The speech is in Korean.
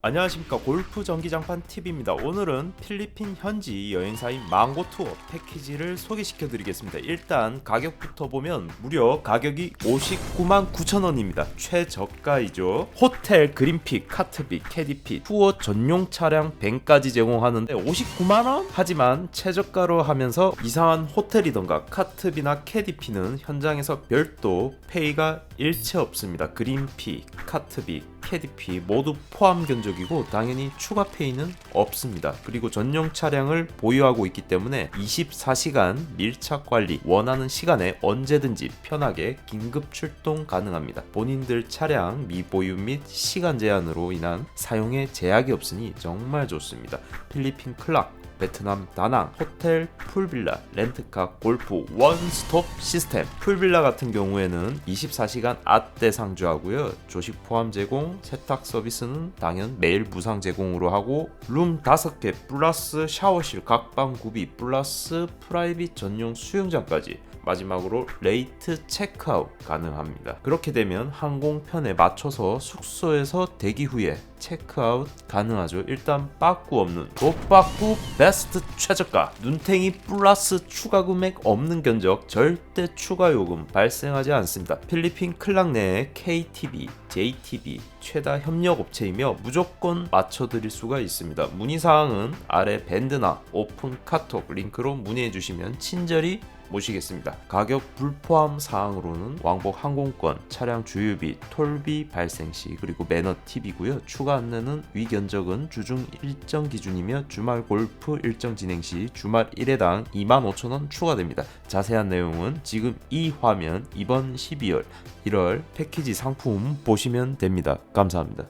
안녕하십니까 골프 전기장판 TV입니다. 오늘은 필리핀 현지 여행사인 망고 투어 패키지를 소개시켜 드리겠습니다. 일단 가격부터 보면 무려 가격이 59만 9천 원입니다. 최저가이죠. 호텔, 그린픽, 카트비, 캐디피, 투어 전용 차량 밴까지 제공하는데 59만 원? 하지만 최저가로 하면서 이상한 호텔이던가 카트비나 캐디피는 현장에서 별도 페이가 일체 없습니다. 그린피, 카트비, 캐디피 모두 포함 견적이고 당연히 추가 페이는 없습니다. 그리고 전용 차량을 보유하고 있기 때문에 24시간 밀착 관리 원하는 시간에 언제든지 편하게 긴급 출동 가능합니다. 본인들 차량 미보유 및 시간 제한으로 인한 사용에 제약이 없으니 정말 좋습니다. 필리핀 클락 베트남 다낭 호텔 풀빌라 렌트카 골프 원스톱 시스템 풀빌라 같은 경우에는 24시간 아떼 상주하고요 조식 포함 제공 세탁 서비스는 당연 매일 무상 제공으로 하고 룸 5개 플러스 샤워실 각방 구비 플러스 프라이빗 전용 수영장까지 마지막으로 레이트 체크아웃 가능합니다. 그렇게 되면 항공편에 맞춰서 숙소에서 대기 후에 체크아웃 가능하죠. 일단 빠꾸 없는 도빠꾸 베 스트 최저가 눈탱이 플러스 추가 금액 없는 견적 절대 추가 요금 발생하지 않습니다. 필리핀 클락 내에 KTV, JTB 최다 협력 업체이며 무조건 맞춰드릴 수가 있습니다. 문의 사항은 아래 밴드나 오픈 카톡 링크로 문의해 주시면 친절히 모시겠습니다. 가격 불포함 사항으로는 왕복 항공권, 차량 주유비, 톨비 발생 시 그리고 매너 팁이고요. 추가 안내는 위견적은 주중 일정 기준이며 주말 골프 일정 진행 시 주말 1회당 25,000원 추가됩니다. 자세한 내용은 지금 이 화면 이번 12월 1월 패키지 상품 보시면 됩니다. 감사합니다.